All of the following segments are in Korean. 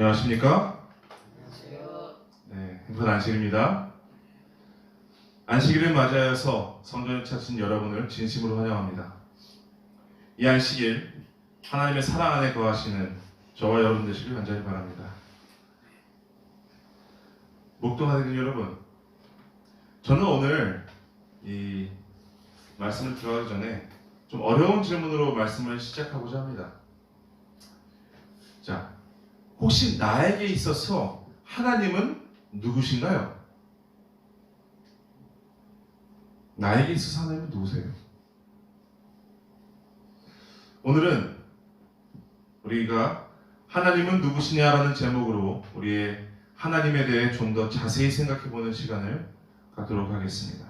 안녕하십니까? 안녕하세요. 네, 행복한 안식일입니다. 안식일을 맞이하여서 성전을 찾으신 여러분을 진심으로 환영합니다. 이 안식일 하나님의 사랑 안에 거하시는 저와 여러분 되시길 간절히 바랍니다. 목동하는 여러분, 저는 오늘 이 말씀을 들어가기 전에 좀 어려운 질문으로 말씀을 시작하고자 합니다. 자, 혹시 나에게 있어서 하나님은 누구신가요? 나에게 있어서 하나님은 누구세요? 오늘은 우리가 하나님은 누구시냐라는 제목으로 우리의 하나님에 대해 좀 더 자세히 생각해 보는 시간을 갖도록 하겠습니다.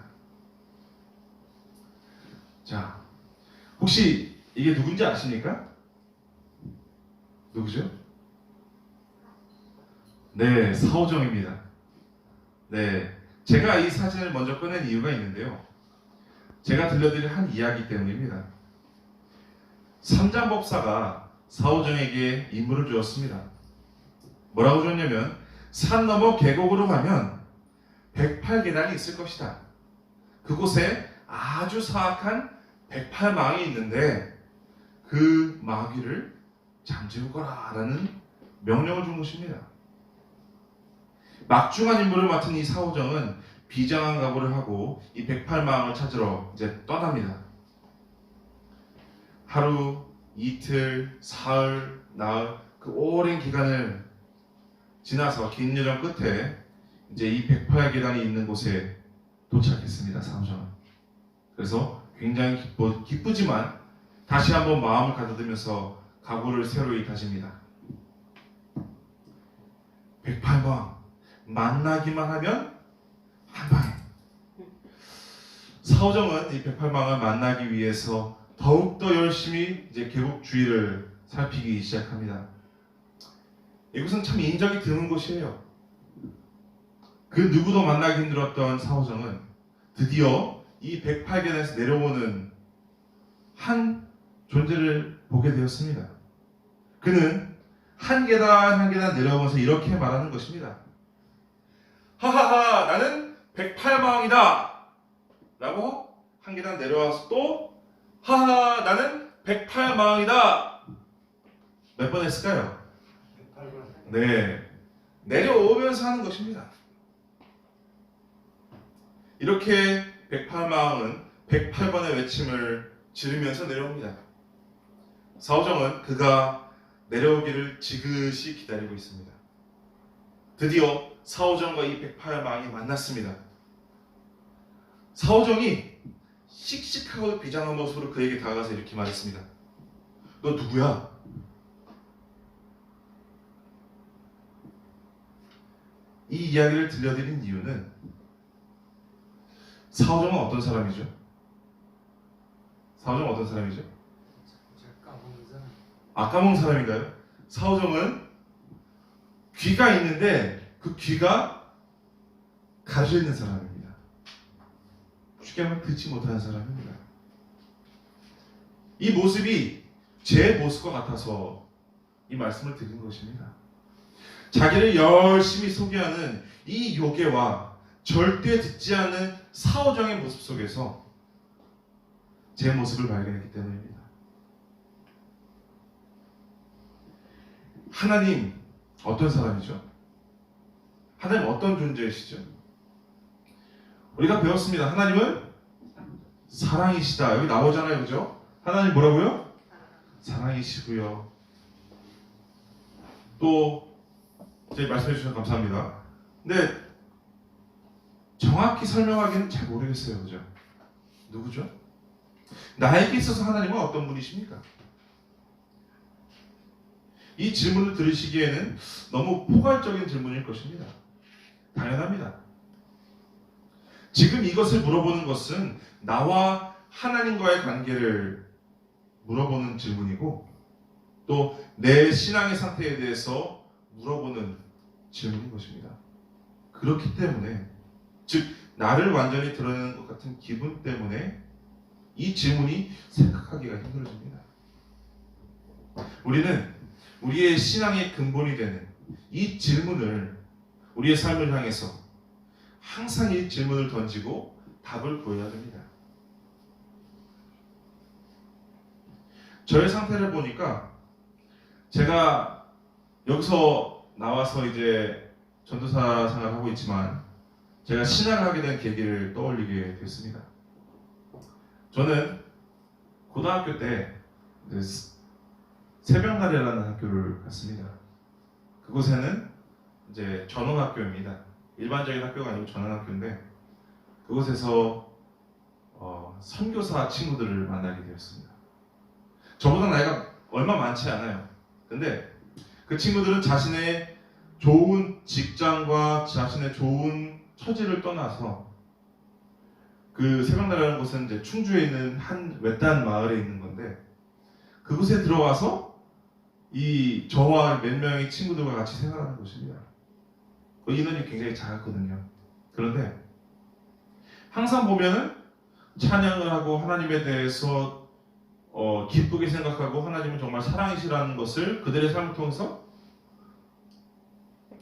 자, 혹시 이게 누군지 아십니까? 누구죠? 네, 사오정입니다. 네, 제가 이 사진을 먼저 꺼낸 이유가 있는데요. 제가 들려드릴 한 이야기 때문입니다. 삼장 법사가 사오정에게 임무를 주었습니다. 뭐라고 줬냐면 산 너머 계곡으로 가면 108계단이 있을 것이다. 그곳에 아주 사악한 108망이 있는데 그 마귀를 잠재우거라 라는 명령을 준 것입니다. 막중한 임무를 맡은 이 사오정은 비장한 각오를 하고 이 108망을 찾으러 이제 떠납니다. 하루, 이틀, 사흘, 나흘 그 오랜 기간을 지나서 긴 여정 끝에 이제 이108 계단이 있는 곳에 도착했습니다. 사오정은. 그래서 굉장히 기쁘, 기쁘지만 다시 한번 마음을 가다듬면서 각오를 새로이 다집니다. 108방 만나기만 하면 한 방에 사오정은 이 108망을 만나기 위해서 더욱더 열심히 이제 주위를 살피기 시작합니다. 이곳은 참 인적이 드문 곳이에요. 그 누구도 만나기 힘들었던 사오정은 드디어 이 108계단에서 내려오는 한 존재를 보게 되었습니다. 그는 한 계단 한 계단 내려오면서 이렇게 말하는 것입니다. 하하하 나는 108망이다 라고 한 계단 내려와서 또 하하 나는 108망이다 몇 번 했을까요? 108번. 네 내려오면서 하는 것입니다. 이렇게 108망은 108번의 외침을 지르면서 내려옵니다. 사오정은 그가 내려오기를 지그시 기다리고 있습니다. 드디어 사오정과 이 108망이 만났습니다. 사오정이 씩씩하고 비장한 모습으로 그에게 다가가서 이렇게 말했습니다. 너 누구야? 이 이야기를 들려드린 이유는 사오정은 어떤 사람이죠? 사오정은 어떤 사람이죠? 작가 홍선. 아까먹은 사람인가요? 사오정은 귀가 있는데 그 귀가 가려져 있는 사람입니다. 쉽게 말하면 듣지 못하는 사람입니다. 이 모습이 제 모습과 같아서 이 말씀을 드린 것입니다. 자기를 열심히 소개하는 이 요괴와 절대 듣지 않는 사오정의 모습 속에서 제 모습을 발견했기 때문입니다. 하나님 어떤 사람이죠? 하나님 어떤 존재이시죠? 우리가 배웠습니다. 하나님은 사랑이시다. 여기 나오잖아요, 그죠? 하나님 뭐라고요? 사랑이시고요. 또제 말씀해 주셔서 감사합니다. 근데 정확히 설명하기는 잘 모르겠어요, 그죠? 누구죠? 나에게 있어서 하나님은 어떤 분이십니까? 이 질문을 들으시기에는 너무 포괄적인 질문일 것입니다. 당연합니다. 지금 이것을 물어보는 것은 나와 하나님과의 관계를 물어보는 질문이고 또 내 신앙의 상태에 대해서 물어보는 질문인 것입니다. 그렇기 때문에 즉 나를 완전히 드러내는 것 같은 기분 때문에 이 질문이 생각하기가 힘들어집니다. 우리는 우리의 신앙의 근본이 되는 이 질문을 우리의 삶을 향해서 항상 이 질문을 던지고 답을 구해야 됩니다. 저의 상태를 보니까 제가 여기서 나와서 이제 전도사 생활을 하고 있지만 제가 신학을 하게 된 계기를 떠올리게 됐습니다. 저는 고등학교 때 이제 새벽나래라는 학교를 갔습니다. 그곳에는 이제 전원학교입니다. 일반적인 학교가 아니고 전원학교인데 그곳에서 어, 선교사 친구들을 만나게 되었습니다. 저보다 나이가 얼마 많지 않아요. 근데 그 친구들은 자신의 좋은 직장과 자신의 좋은 처지를 떠나서 그 새벽나라는 곳은 이제 충주에 있는 한 외딴 마을에 있는 건데 그곳에 들어와서 이 저와 몇 명의 친구들과 같이 생활하는 곳입니다. 그 인원이 굉장히 작았거든요. 그런데 항상 보면은 찬양을 하고 하나님에 대해서 어, 기쁘게 생각하고 하나님은 정말 사랑이시라는 것을 그들의 삶을 통해서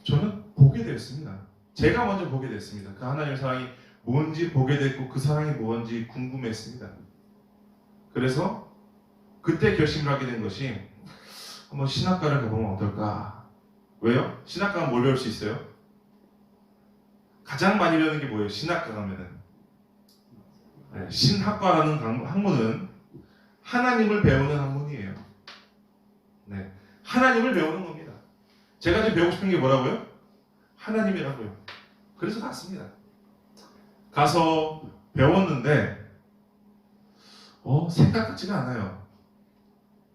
저는 보게 되었습니다. 제가 먼저 보게 됐습니다. 그 하나님의 사랑이 뭔지 보게 됐고 그 사랑이 뭔지 궁금했습니다. 그래서 그때 결심을 하게 된 것이 한번 신학과를 가보면 어떨까? 왜요? 신학과는 뭘 배울 수 있어요? 가장 많이 배우는 게 뭐예요? 신학과 가면은 네, 신학과라는 강- 학문은 하나님을 배우는 학문이에요. 네, 하나님을 배우는 겁니다. 제가 지금 배우고 싶은 게 뭐라고요? 하나님이라고요. 그래서 갔습니다. 가서 배웠는데 어 생각 같지가 않아요.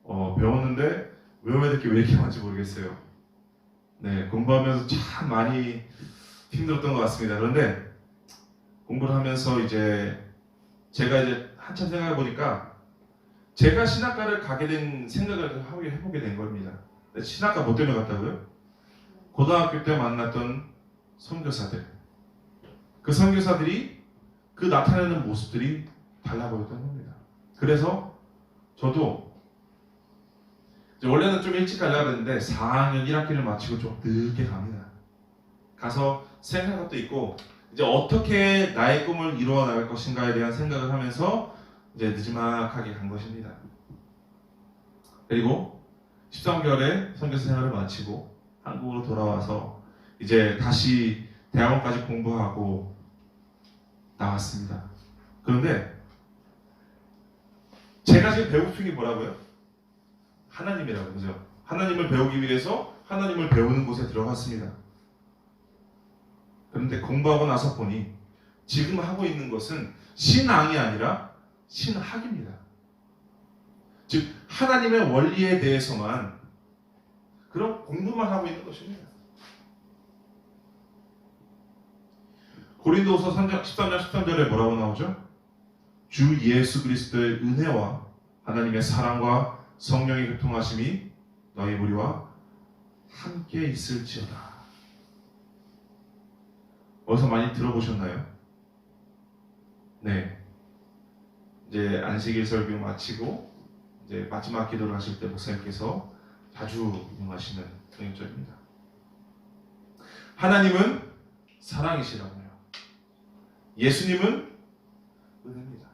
어 배웠는데 외워야 될 게 왜 이렇게 많은지 모르겠어요. 네 공부하면서 참 많이 힘들었던 것 같습니다. 그런데 공부를 하면서 이제 제가 이제 한참 생각해 보니까 제가 신학과를 가게 된 생각을 하게 해보게 된 겁니다. 신학과 뭐 때문에 갔다고요? 고등학교 때 만났던 선교사들. 그 선교사들이 그 나타내는 모습들이 달라 보였던 겁니다. 그래서 저도 원래는 좀 일찍 가려고 했는데 4학년 1학기를 마치고 좀 늦게 갑니다. 가서 생각한 것도 있고 이제 어떻게 나의 꿈을 이루어 나갈 것인가에 대한 생각을 하면서 이제 늦지막하게 간 것입니다. 그리고 13개월의 선교사 생활을 마치고 한국으로 돌아와서 이제 다시 대학원까지 공부하고 나왔습니다. 그런데 제가 지금 싶은 게 뭐라고요? 하나님이라고 그죠? 하나님을 배우기 위해서 하나님을 배우는 곳에 들어갔습니다. 그런데 공부하고 나서 보니 지금 하고 있는 것은 신앙이 아니라 신학입니다. 즉 하나님의 원리에 대해서만 그런 공부만 하고 있는 것입니다. 고린도서 3장 13장 13절에 뭐라고 나오죠? 주 예수 그리스도의 은혜와 하나님의 사랑과 성령의 교통하심이 너희 무리와 함께 있을지어다. 어디서 많이 들어보셨나요? 네. 이제 안식일 설교 마치고 이제 마지막 기도를 하실 때 목사님께서 자주 인용하시는 성경절입니다. 하나님은 사랑이시라고요. 예수님은 은혜입니다.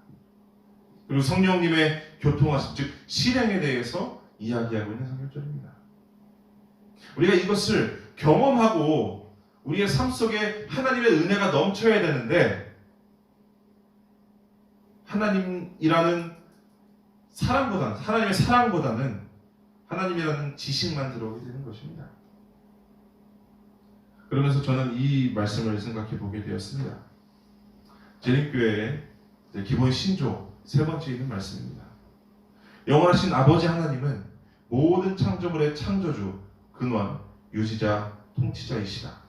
그리고 성령님의 교통하심, 즉 실행에 대해서 이야기하고 있는 성경절입니다. 우리가 이것을 경험하고 우리의 삶 속에 하나님의 은혜가 넘쳐야 되는데 하나님이라는 사랑보다는 하나님의 사랑보다는 하나님이라는 지식만 들어오게 되는 것입니다. 그러면서 저는 이 말씀을 생각해 보게 되었습니다. 이제 기본 신조 세 번째 있는 말씀입니다. 영원하신 아버지 하나님은 모든 창조물의 창조주, 근원, 유지자, 통치자이시다.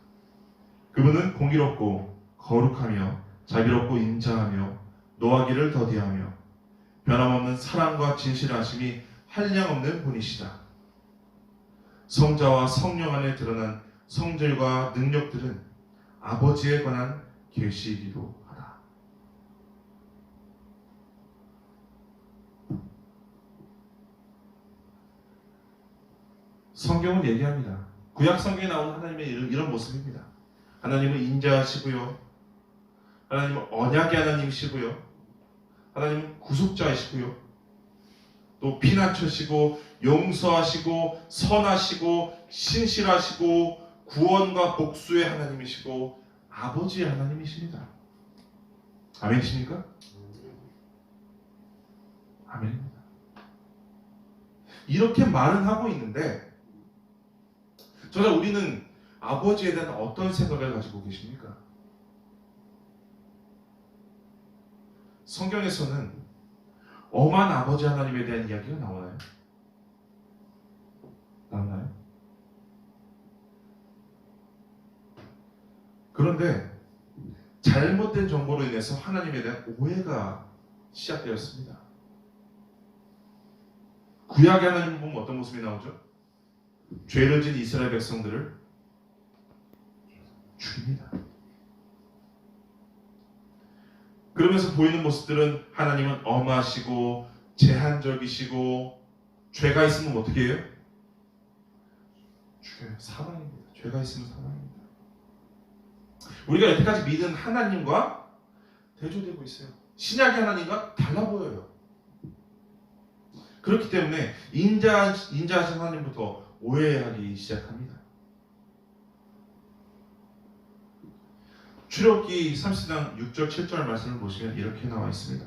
그분은 공의롭고 거룩하며 자비롭고 인자하며 노하기를 더디하며 변함없는 사랑과 진실하심이 한량없는 분이시다. 성자와 성령 안에 드러난 성질과 능력들은 아버지에 관한 계시이기도 하다. 성경은 얘기합니다. 구약 성경에 나오는 하나님의 이런, 이런 모습입니다. 하나님은 인자하시고요. 하나님은 언약의 하나님이시고요. 하나님은 구속자이시고요. 또 피난처시고 용서하시고 선하시고 신실하시고 구원과 복수의 하나님이시고 아버지의 하나님이십니다. 아멘이십니까? 아멘입니다. 이렇게 말은 하고 있는데 저자 우리는 아버지에 대한 어떤 생각을 가지고 계십니까? 성경에서는 엄한 아버지 하나님에 대한 이야기가 나오나요? 나오나요? 그런데 잘못된 정보로 인해서 하나님에 대한 오해가 시작되었습니다. 구약의 하나님 보면 어떤 모습이 나오죠? 죄를 진 이스라엘 백성들을 죽입니다. 그러면서 보이는 모습들은 하나님은 엄하시고 제한적이시고 죄가 있으면 어떻게 해요? 죽여요. 사망입니다. 죄가 있으면 사망입니다. 우리가 여태까지 믿은 하나님과 대조되고 있어요. 신약의 하나님과 달라 보여요. 그렇기 때문에 인자 인자하신 하나님부터 오해하기 시작합니다. 출애굽기 30장 6절 7절 말씀을 보시면 이렇게 나와 있습니다.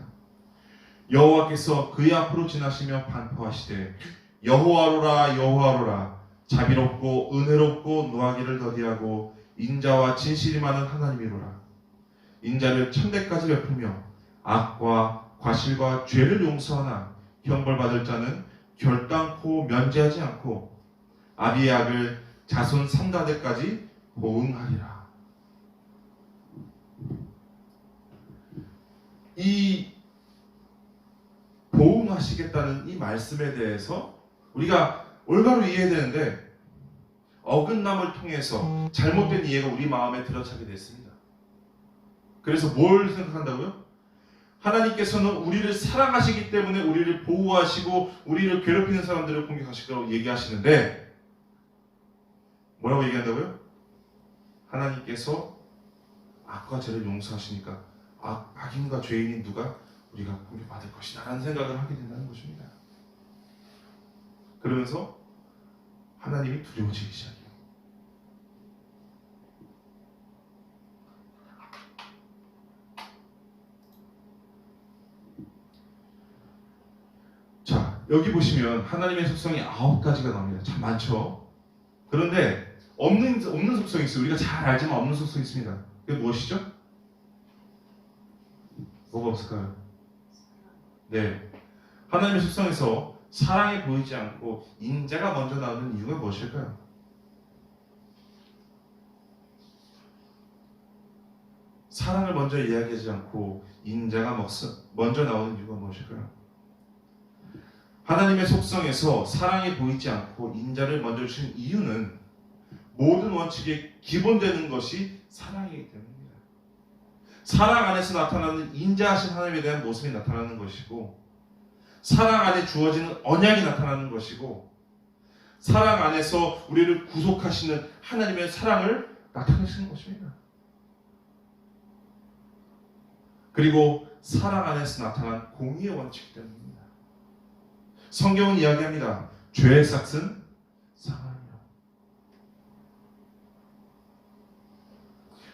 여호와께서 그의 앞으로 지나시며 반포하시되 여호와로라 여호와로라. 자비롭고 은혜롭고 노하기를 더디하고 인자와 진실이 많은 하나님이로라. 인자를 천대까지 베풀며 악과 과실과 죄를 용서하나 형벌받을 자는 결단코 면제하지 않고 아비의 악을 자손 3다대까지 보응하리라 이 보응하시겠다는 이 말씀에 대해서 우리가 올바로 이해해야 되는데 어긋남을 통해서 잘못된 이해가 우리 마음에 들어차게 됐습니다. 그래서 뭘 생각한다고요? 하나님께서는 우리를 사랑하시기 때문에 우리를 보호하시고 우리를 괴롭히는 사람들을 공격하시라고 얘기하시는데 뭐라고 얘기한다고요? 하나님께서 악과 죄를 용서하시니까 악, 악인과 죄인인 누가 우리가 공격받을 것이다 라는 생각을 하게 된다는 것입니다. 그러면서 하나님이 두려워지기 시작해요. 자, 여기 보시면 하나님의 속성이 아홉 가지가 나옵니다. 참 많죠? 그런데 없는, 없는 속성이 있어요. 우리가 잘 알지만 없는 속성이 있습니다. 그게 무엇이죠? 뭐가 없을까요? 네. 하나님의 속성에서 사랑이 보이지 않고 인자가 먼저 나오는 이유가 무엇일까요? 사랑을 먼저 이야기하지 않고 인자가 먼저 나오는 이유가 무엇일까요? 하나님의 속성에서 사랑이 보이지 않고 인자를 먼저 주신 이유는 모든 원칙에 기본되는 것이 사랑이기 때문입니다. 사랑 안에서 나타나는 인자하신 하나님에 대한 모습이 나타나는 것이고 사랑 안에 주어지는 언약이 나타나는 것이고 사랑 안에서 우리를 구속하시는 하나님의 사랑을 나타내시는 것입니다. 그리고 사랑 안에서 나타난 공의의 원칙 때문입니다. 성경은 이야기합니다. 죄의 삭은 사망이요.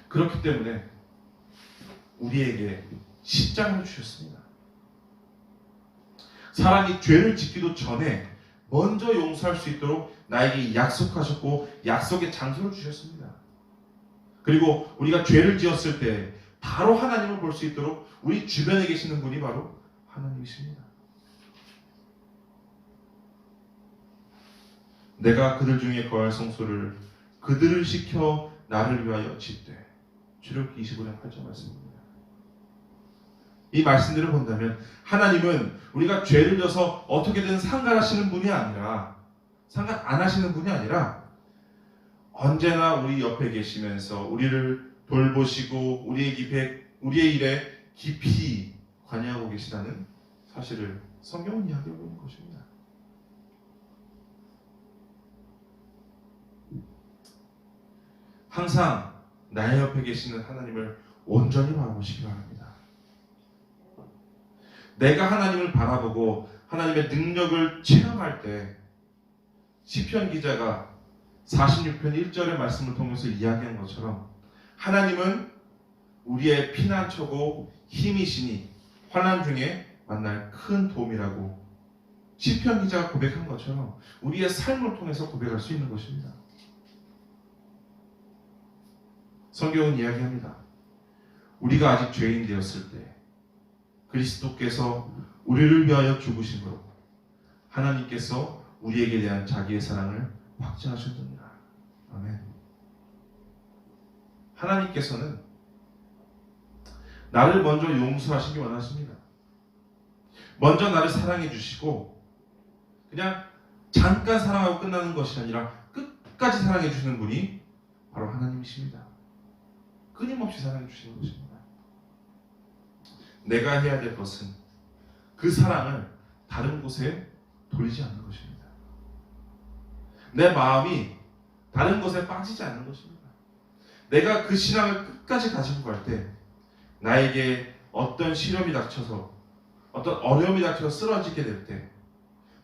그렇기 때문에 우리에게 십장을 주셨습니다. 사람이 죄를 짓기도 전에 먼저 용서할 수 있도록 나에게 약속하셨고 약속의 장소를 주셨습니다. 그리고 우리가 죄를 지었을 때 바로 하나님을 볼 수 있도록 우리 주변에 계시는 분이 바로 하나님이십니다. 내가 그들 중에 거할 성소를 그들을 시켜 나를 위하여 짓되 출애굽기 25장 8절 말씀입니다. 이 말씀들을 본다면 하나님은 우리가 죄를 져서 어떻게든 상관하시는 분이 아니라 상관 안 하시는 분이 아니라 언제나 우리 옆에 계시면서 우리를 돌보시고 우리의 기에 우리의 일에 깊이 관여하고 계시다는 사실을 성경은 이야기하고 있는 것입니다. 항상 나의 옆에 계시는 하나님을 온전히 바라보시기 바랍니다. 내가 하나님을 바라보고 하나님의 능력을 체험할 때 시편 기자가 46편 1절의 말씀을 통해서 이야기한 것처럼 하나님은 우리의 피난처고 힘이시니 환난 중에 만날 큰 도움이라고 시편 기자가 고백한 것처럼 우리의 삶을 통해서 고백할 수 있는 것입니다. 성경은 이야기합니다. 우리가 아직 죄인 되었을 때 그리스도께서 우리를 위하여 죽으심으로 하나님께서 우리에게 대한 자기의 사랑을 확증하셨느니라. 아멘. 하나님께서는 나를 먼저 용서하시기 원하십니다. 먼저 나를 사랑해 주시고 그냥 잠깐 사랑하고 끝나는 것이 아니라 끝까지 사랑해 주시는 분이 바로 하나님이십니다. 끊임없이 사랑해 주시는 것입니다. 내가 해야 될 것은 그 사랑을 다른 곳에 돌리지 않는 것입니다. 내 마음이 다른 것에 빠지지 않는 것입니다. 내가 그 신앙을 끝까지 가지고 갈 때 나에게 어떤 시련이 닥쳐서 어떤 어려움이 닥쳐서 쓰러지게 될 때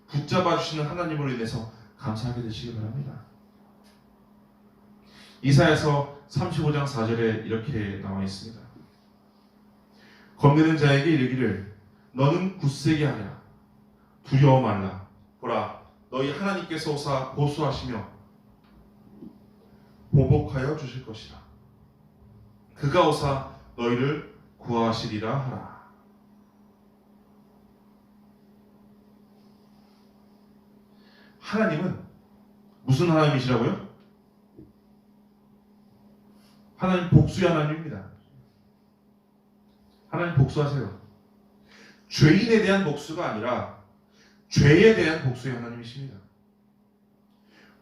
붙잡아 주시는 하나님으로 인해서 감사하게 되시기 바랍니다. 이사야서 35장 4절에 이렇게 나와 있습니다. 겁내는 자에게 이르기를 너는 굳세게 하라 두려워 말라 보라 너희 하나님께서 오사 보수하시며 보복하여 주실 것이라 그가 오사 너희를 구하시리라 하라 하나님은 무슨 하나님이시라고요? 하나님 복수의 하나님입니다. 하나님 복수하세요. 죄인에 대한 복수가 아니라 죄에 대한 복수의 하나님이십니다.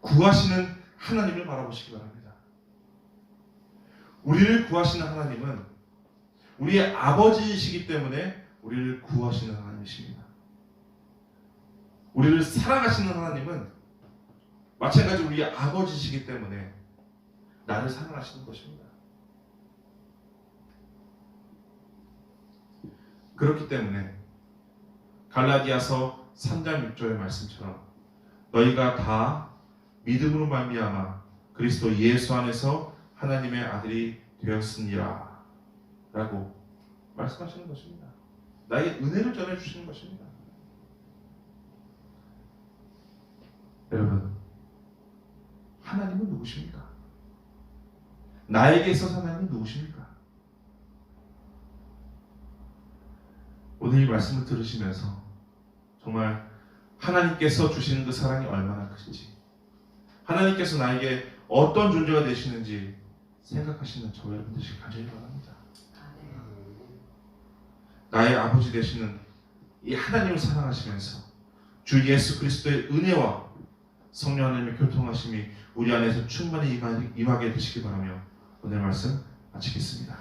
구하시는 하나님을 바라보시기 바랍니다. 우리를 구하시는 하나님은 우리의 아버지이시기 때문에 우리를 구하시는 하나님이십니다. 우리를 사랑하시는 하나님은 마찬가지로 우리의 아버지이시기 때문에 나를 사랑하시는 것입니다. 그렇기 때문에 갈라디아서 3장 6절의 말씀처럼 너희가 다 믿음으로 말미암아 그리스도 예수 안에서 하나님의 아들이 되었으니라 라고 말씀하시는 것입니다. 나에게 은혜를 전해 주시는 것입니다. 여러분 하나님은 누구십니까? 나에게 있어서 하나님은 누구십니까? 오늘 이 말씀을 들으시면서 정말 하나님께서 주시는 그 사랑이 얼마나 큰지 하나님께서 나에게 어떤 존재가 되시는지 생각하시는 저 여러분 되시길 간절히 바랍니다. 나의 아버지 되시는 이 하나님을 사랑하시면서 주 예수 그리스도의 은혜와 성령 하나님의 교통하심이 우리 안에서 임하- 임하게 되시기 바라며 오늘 말씀 마치겠습니다.